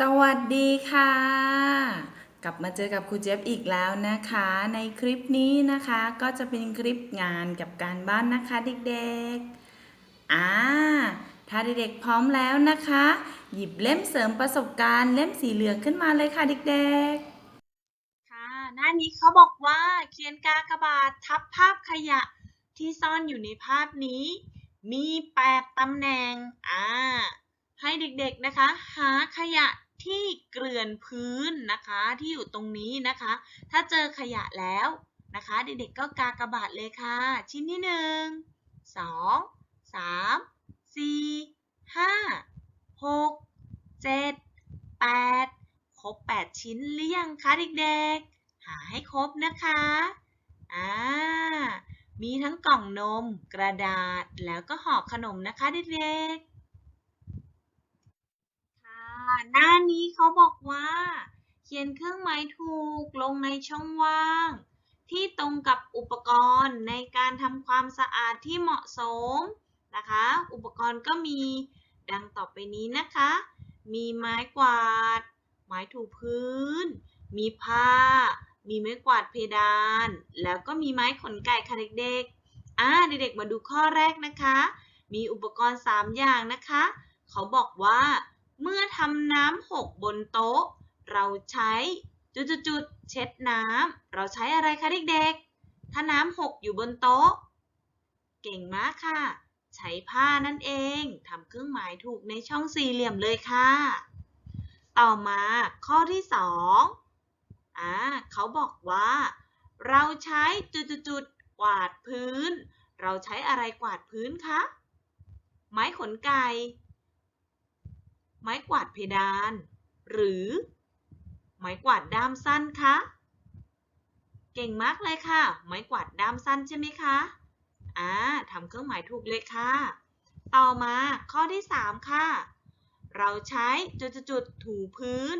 สวัสดีค่ะ กลับมาเจอกับครูเจี๊ยบอีกแล้วนะคะ ในคลิปนี้นะคะก็จะเป็นคลิปงานกับการบ้านนะคะเด็กๆอ่าถ้าเด็กๆพร้อมแล้วนะคะ หยิบเล่มเสริมประสบการณ์เล่มสีเหลืองขึ้นมาเลยค่ะเด็กๆ ค่ะ หน้านี้เขาบอกว่าเขียนกากบาททับภาพขยะที่ซ่อนอยู่ในภาพนี้ มี 8ตำแหน่งอ่าให้เด็กๆนะคะ หาขยะ ที่เกลื่อนพื้นนะคะที่อยู่ตรงนี้นะคะ ถ้าเจอขยะแล้วนะคะ เด็กๆก็กากบาทเลยค่ะ ชิ้นที่1 2 3 4 5 6 7 8ครบ8ชิ้นหรือยังคะเด็กๆ หาให้ครบนะคะอ่ามีทั้งกล่องนม กระดาษแล้วก็ห่อขนมนะคะเด็กๆ หน้านี้เขาบอกว่า เขียนเครื่องหมายถูกลงในช่องว่าง ที่ตรงกับอุปกรณ์ในการทำความสะอาดที่เหมาะสมนะคะ อุปกรณ์ก็มีดังต่อไปนี้นะคะ มีไม้กวาด ไม้ถูพื้น มีผ้า มีไม้กวาดเพดาน แล้วก็มีไม้ขนไก่ค่ะเด็กๆอ่าเด็กๆมาดูข้อแรกนะคะ มีอุปกรณ์ 3 อย่างนะคะ เขาบอกว่า เมื่อทำน้ำหกบนโต๊ะ เราใช้จุดๆเช็ดน้ำ เราใช้อะไรคะเด็กๆ ถ้าน้ำหกอยู่บนโต๊ะ เก่งมากค่ะ ใช้ผ้านั่นเอง ทำเครื่องหมายถูกในช่องสี่เหลี่ยมเลยค่ะ ต่อมาข้อที่สองอ่าเขาบอกว่า เราใช้จุดๆกวาดพื้น เราใช้อะไรกวาดพื้นคะ ไม้ขนไก่ ไม้กวาดเพดาน หรือ ไม้กวาดด้ามสั้นคะ เก่งมากเลยค่ะ ไม้กวาดด้ามสั้นใช่ไหมคะ อ่าทำเครื่องหมายถูกเลยค่ะ ต่อมาข้อที่ 3 ค่ะ เราใช้จุดๆๆถูพื้น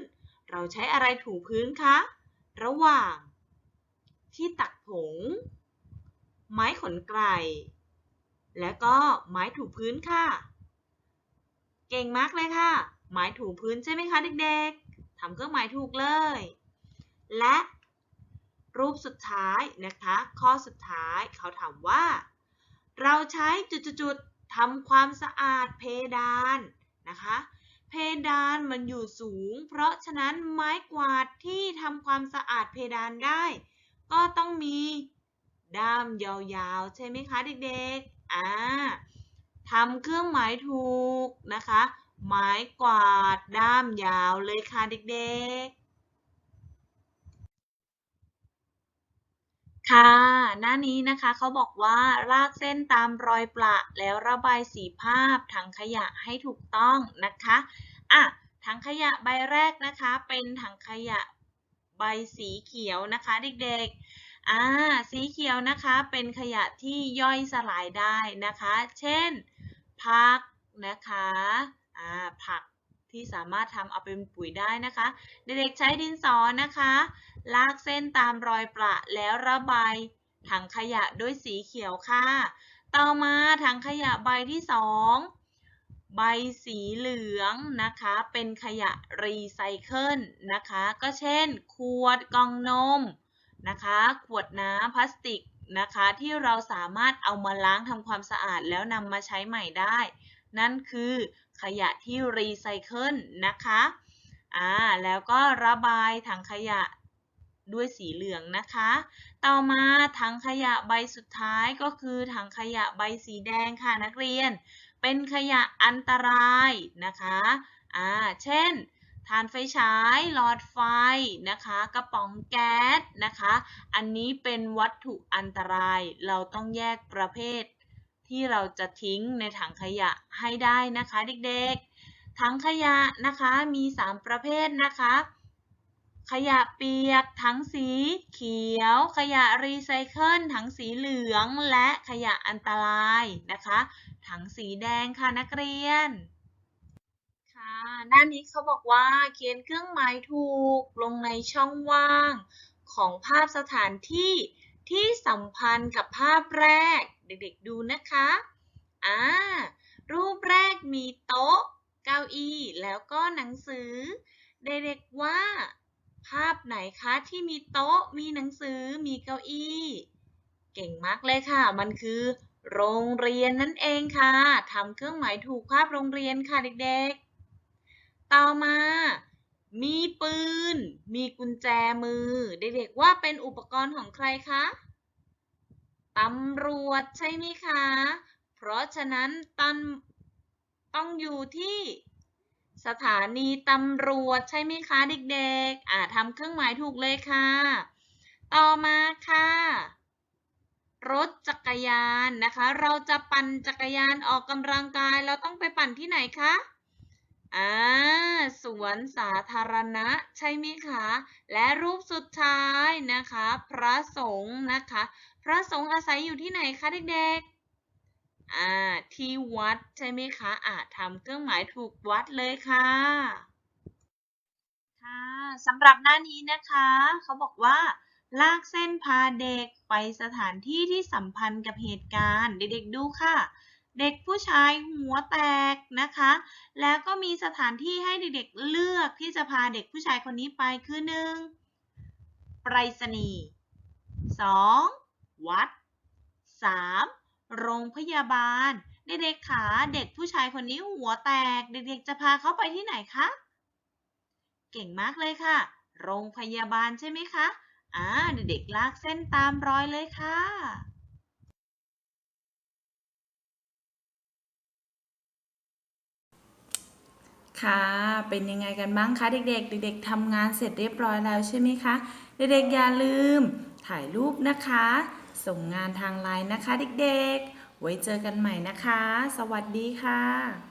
เราใช้อะไรถูพื้นคะ ระหว่าง ที่ตักผง ไม้ขนไก่และก็ไม้ถูพื้นค่ะ เก่งมากเลยค่ะไม้ถูพื้นใช่ไหมคะเด็กๆทำเครื่องหมายถูกเลย และรูปสุดท้ายนะคะ ข้อสุดท้ายเขาถามว่า เราใช้จุดๆๆทำความสะอาดเพดานนะคะ เพดานมันอยู่สูง เพราะฉะนั้นไม้กวาดที่ทำความสะอาดเพดานได้ ก็ต้องมีด้ามยาวๆ ใช่ไหมคะเด็กๆ อ่า ทำเครื่องหมายถูกนะคะ ไม้กวาดด้ามยาวเลยค่ะเด็กๆ ค่ะ หน้านี้นะคะเขาบอกว่าลากเส้นตามรอยประแล้วระบายสีภาพถังขยะให้ถูกต้องนะคะอะถังขยะใบแรกนะคะ เป็นถังขยะใบสีเขียวนะคะเด็กๆอ่าสีเขียวนะคะเป็นขยะที่ย่อยสลายได้นะคะ เช่น ผักนะคะอ่าผักที่สามารถทำเอาเป็นปุ๋ยได้นะคะ เด็กๆใช้ดินสอนะคะ ลากเส้นตามรอยประแล้วระบายถังขยะด้วยสีเขียวค่ะ ต่อมาถังขยะใบที่สองใบสีเหลืองนะคะ เป็นขยะรีไซเคิลนะคะ ก็เช่น ขวดกล่องนมนะคะ ขวดน้ำพลาสติก นะคะ ที่เราสามารถเอามาล้างทำความสะอาดแล้วนำมาใช้ใหม่ได้ นั่นคือขยะที่รีไซเคิลนะคะอ่าแล้วก็ระบายถังขยะด้วยสีเหลืองนะคะ ต่อมาถังขยะใบสุดท้ายก็คือถังขยะใบสีแดงค่ะนักเรียน เป็นขยะอันตรายนะคะอ่าเช่น ถ่านไฟฉายหลอดไฟนะคะกระป๋องแก๊สนะคะ อันนี้เป็นวัตถุอันตรายเราต้องแยกประเภท ที่เราจะทิ้งในถังขยะให้ได้นะคะเด็กๆ ถังขยะนะคะมี 3 ประเภทนะคะ ขยะเปียกถังสีเขียว ขยะรีไซเคิลถังสีเหลืองและขยะอันตรายนะคะ ถังสีแดงค่ะนักเรียน ค่ะด้านนี้เขาบอกว่าเขียนเครื่องหมายถูกลงในช่องว่าง ของภาพสถานที่ที่สัมพันธ์กับภาพแรก เด็กๆดูนะคะ อ่า รูปแรกมีโต๊ะ เก้าอี้ แล้วก็หนังสือ เด็กๆว่า ภาพไหนคะที่มีโต๊ะ มีหนังสือ มีเก้าอี้ เก่งมากเลยค่ะ มันคือ โรงเรียนนั่นเองค่ะ ทำเครื่องหมายถูกภาพโรงเรียนค่ะเด็กๆ ต่อมา มีปืน มีกุญแจมือ เด็กๆว่าเป็นอุปกรณ์ของใครคะ ตำรวจใช่ไหมคะ เพราะฉะนั้นตันต้องอยู่ที่สถานีตำรวจใช่ไหมคะเด็กๆ อ่าทำเครื่องหมายถูกเลยค่ะ ต่อมาค่ะ รถจักรยานนะคะ เราจะปั่นจักรยานออกกำลังกาย เราต้องไปปั่นที่ไหนคะ อ่าสวนสาธารณะใช่ไหมคะ และรูปสุดท้ายนะคะ พระสงฆ์นะคะ พระสงฆ์อาศัยอยู่ที่ไหนคะเด็กๆอ่าที่วัดใช่ไหมคะอ่าทำเครื่องหมายถูกวัดเลยค่ะค่ะสำหรับหน้านี้นะคะ เขาบอกว่า ลากเส้นพาเด็กไปสถานที่ที่สัมพันธ์กับเหตุการณ์ เด็กๆดูค่ะ เด็กผู้ชายหัวแตกนะคะ แล้วก็มีสถานที่ให้เด็กๆเลือกที่จะพาเด็กผู้ชายคนนี้ไปคือหนึ่งไปรษณีย์สองวัดสามโรงพยาบาล เด็กๆขาเด็กผู้ชายคนนี้หัวแตก เด็กๆจะพาเขาไปที่ไหนคะ เก่งมากเลยค่ะ โรงพยาบาลใช่ไหมคะ อ่า เด็กๆลากเส้นตามรอยเลยค่ะ ค่ะ เป็นยังไงกันบ้างคะเด็กๆ เด็กๆทำงานเสร็จเรียบร้อยแล้วใช่ไหมคะ เด็กๆอย่าลืมถ่ายรูปนะคะ ส่งงานทางไลน์นะคะ เด็กๆ ไว้เจอกันใหม่นะคะ สวัสดีค่ะ